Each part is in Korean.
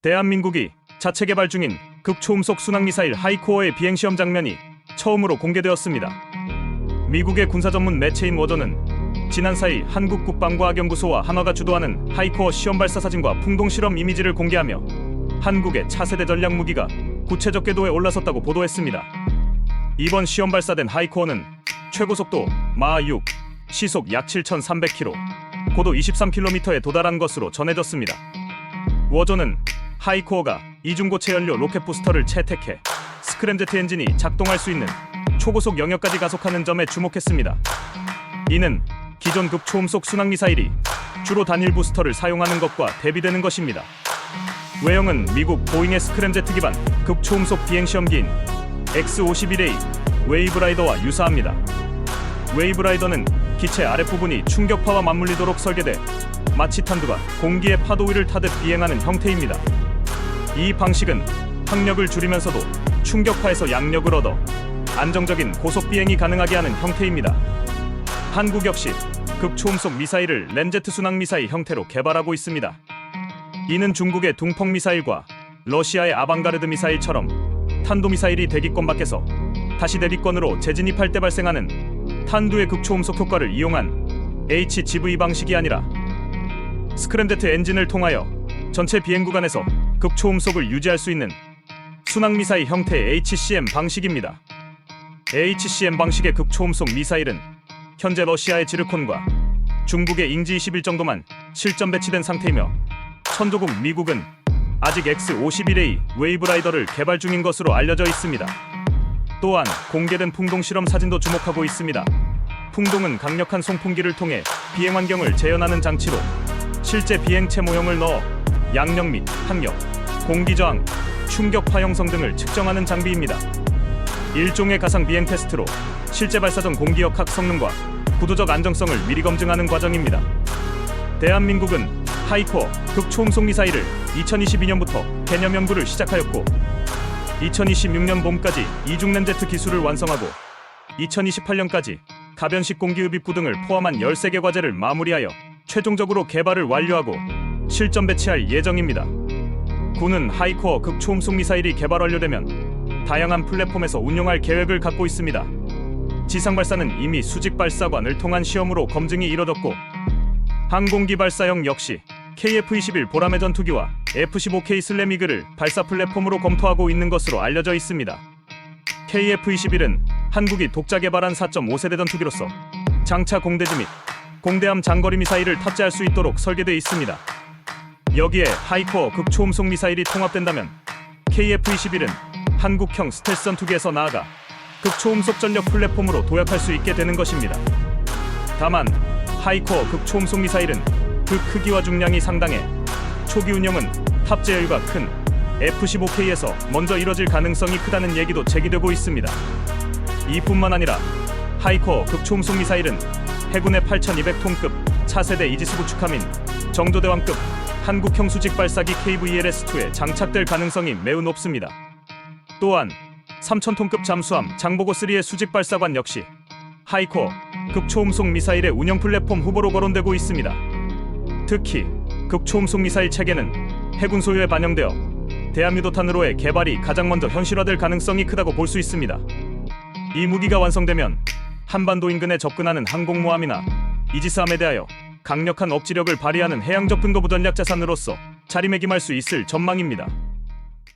대한민국이 자체 개발 중인 극초음속 순항미사일 하이코어의 비행 시험 장면이 처음으로 공개되었습니다. 미국의 군사 전문 매체인 워저는 지난 4일 한국 국방과학연구소와 한화가 주도하는 하이코어 시험 발사 사진과 풍동 실험 이미지를 공개하며 한국의 차세대 전략 무기가 구체적 궤도에 올라섰다고 보도했습니다. 이번 시험 발사된 하이코어는 최고 속도 마하 6, 시속 약 7,300km, 고도 23km에 도달한 것으로 전해졌습니다. 워저는 하이코어가 이중고체 연료 로켓 부스터를 채택해 스크램제트 엔진이 작동할 수 있는 초고속 영역까지 가속하는 점에 주목했습니다. 이는 기존 극초음속 순항 미사일이 주로 단일 부스터를 사용하는 것과 대비되는 것입니다. 외형은 미국 보잉의 스크램제트 기반 극초음속 비행 시험기인 X-51A 웨이브라이더와 유사합니다. 웨이브라이더는 기체 아랫부분이 충격파와 맞물리도록 설계돼 마치 탄두가 공기의 파도 위를 타듯 비행하는 형태입니다. 이 방식은 항력을 줄이면서도 충격파에서 양력을 얻어 안정적인 고속 비행이 가능하게 하는 형태입니다. 한국 역시 극초음속 미사일을 렌제트 순항 미사일 형태로 개발하고 있습니다. 이는 중국의 둥펑 미사일과 러시아의 아방가르드 미사일처럼 탄도 미사일이 대기권 밖에서 다시 대기권으로 재진입할 때 발생하는 탄두의 극초음속 효과를 이용한 HGV 방식이 아니라 스크램제트 엔진을 통하여 전체 비행 구간에서 극초음속을 유지할 수 있는 순항 미사일 형태의 HCM 방식입니다. HCM 방식의 극초음속 미사일은 현재 러시아의 지르콘과 중국의 잉지 21 정도만 실전 배치된 상태이며 천조국 미국은 아직 X-51A 웨이브라이더를 개발 중인 것으로 알려져 있습니다. 또한 공개된 풍동 실험 사진도 주목하고 있습니다. 풍동은 강력한 송풍기를 통해 비행 환경을 재현하는 장치로 실제 비행체 모형을 넣어 양력 및 항력, 공기 저항, 충격파 형성 등을 측정하는 장비입니다. 일종의 가상 비행 테스트로 실제 발사 전 공기역학 성능과 구도적 안정성을 미리 검증하는 과정입니다. 대한민국은 하이코어 극초음속 미사일을 2022년부터 개념 연구를 시작하였고 2026년 봄까지 이중 렌제트 기술을 완성하고 2028년까지 가변식 공기흡입구 등을 포함한 13개 과제를 마무리하여 최종적으로 개발을 완료하고 실전 배치할 예정입니다. 군은 하이코어 극초음속 미사일이 개발 완료되면 다양한 플랫폼에서 운용할 계획을 갖고 있습니다. 지상 발사는 이미 수직 발사관을 통한 시험으로 검증이 이뤄졌고 항공기 발사형 역시 KF-21 보라매 전투기와 F-15K 슬래미그를 발사 플랫폼으로 검토하고 있는 것으로 알려져 있습니다. KF-21은 한국이 독자 개발한 4.5세대 전투기로서 장차 공대지 및 공대함 장거리 미사일을 탑재할 수 있도록 설계되어 있습니다. 여기에 하이코어 극초음속 미사일이 통합된다면 KF-21은 한국형 스텔스 전투기에서 나아가 극초음속 전력 플랫폼으로 도약할 수 있게 되는 것입니다. 다만 하이코어 극초음속 미사일은 그 크기와 중량이 상당해 초기 운영은 탑재 여유가 큰 F-15K에서 먼저 이뤄질 가능성이 크다는 얘기도 제기되고 있습니다. 이뿐만 아니라 하이코어 극초음속 미사일은 해군의 8,200톤급 차세대 이지스 구축함인 정조대왕급 한국 형 수직 발사기 KVLS-2에 장착될 가능성이 매우 높습니다. 또한 3,000톤급 잠수함 장보고 3의 수직 발사관 역시 하이코어 극초음속 미사일의 운영 플랫폼 후보로 거론되고 있습니다. 특히 극초음속 미사일 체계는 해군 소유에 반영되어 대한유도탄으로의 개발이 가장 먼저 현실화될 가능성이 크다고 볼 수 있습니다. 이 무기가 완성되면 한반도 인근에 접근하는 항공모함이나 이지스함에 대하여 강력한 억지력을 발휘하는 해양 접근거부 전략 자산으로서 자리매김할 수 있을 전망입니다.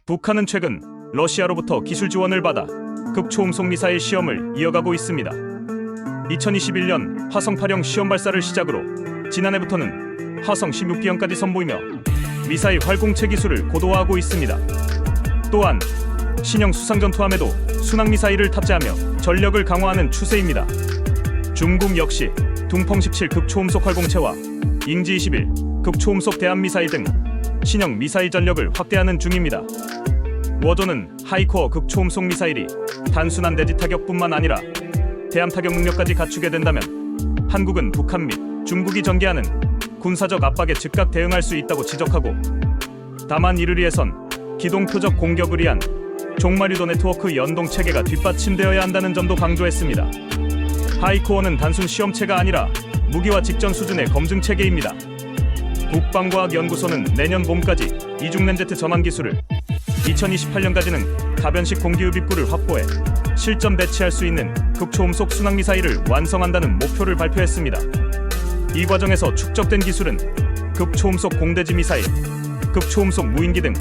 북한은 최근 러시아로부터 기술 지원을 받아 극초음속 미사일 시험을 이어가고 있습니다. 2021년 화성 8형 시험 발사를 시작으로 지난해부터는 화성 16기형까지 선보이며 미사일 활공체 기술을 고도화하고 있습니다. 또한 신형 수상 전투함에도 순항 미사일을 탑재하며 전력을 강화하는 추세입니다. 중국 역시 둥펑 17 극초음속 활공체와 잉지 21 극초음속 대함 미사일 등 신형 미사일 전력을 확대하는 중입니다. 워저는 하이코어 극초음속 미사일이 단순한 대지 타격뿐만 아니라 대함 타격 능력까지 갖추게 된다면 한국은 북한 및 중국이 전개하는 군사적 압박에 즉각 대응할 수 있다고 지적하고 다만 이를 위해선 기동 표적 공격을 위한 종마류도 네트워크 연동 체계가 뒷받침되어야 한다는 점도 강조했습니다. 하이코어는 단순 시험체가 아니라 무기와 직전 수준의 검증 체계입니다. 국방과학연구소는 내년 봄까지 이중 렌제트 전환 기술을 2028년까지는 가변식 공기 흡입구를 확보해 실전 배치할 수 있는 극초음속 순항 미사일을 완성한다는 목표를 발표했습니다. 이 과정에서 축적된 기술은 극초음속 공대지 미사일, 극초음속 무인기 등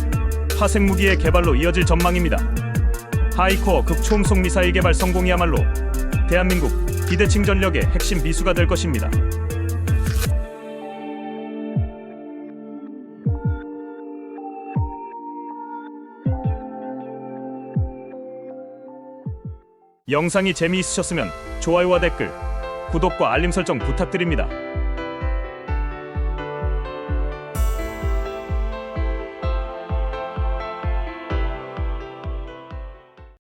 화색 무기의 개발로 이어질 전망입니다. 하이코어 극초음속 미사일 개발 성공이야말로 대한민국 비대칭 전력의 핵심 비수가 될 것입니다. 영상이 재미있으셨으면 좋아요와 댓글, 구독과 알림 설정 부탁드립니다.